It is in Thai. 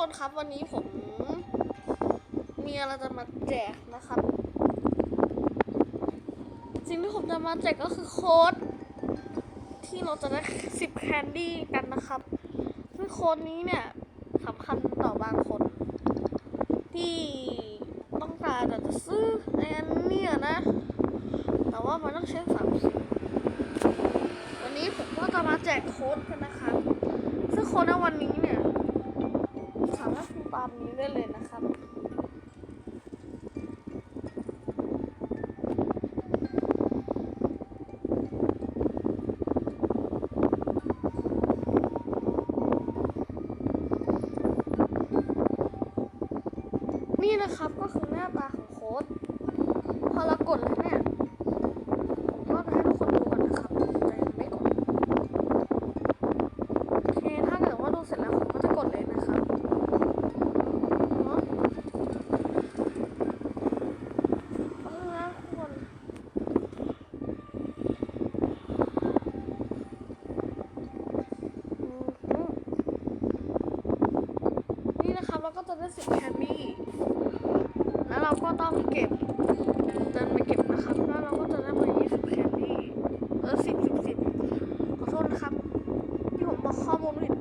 คนครับวันนี้ผม มีอะไรจะมาแจกนะครับสิ่งที่ผมจะมาแจกก็คือโค้ด ที่เราจะได้สิบแคนดี้กันนะครับซึ่งโค้ดนี้เนี่ยสำคัญต่อบางคน ที่ต้องการจะซื้อในอันเนี้นะ แต่ว่ามันต้องใช้สามสิบวันนี้ผมก็จะมาแจกโค้ดกันนะครับซึ่งโค้ดในวันนี้เนี่ยามนี้ได้เลยนะครับนี่นะครับก็คือหน้าตาของโค้ด พอเรากดแล้วเนี่ย ผมก็จะให้ทุกคนดูก่อนนะครับแต่ยังไม่กด โอเค ถ้าเกิดว่าดูเสร็จแล้วผมก็จะกดเลยนะครับเนาะเออนะทุกคนอืมอืม นะครับเราก็จะได้สิบแคมมี่แล้วเราก็ต้องเก็บเดินไปเก็บนะครับ แล้วเราก็จะได้มา20แคมมี่เออสิบสิบสิบขอโทษนะครับ ที่ผมบอกข้อมูลผิด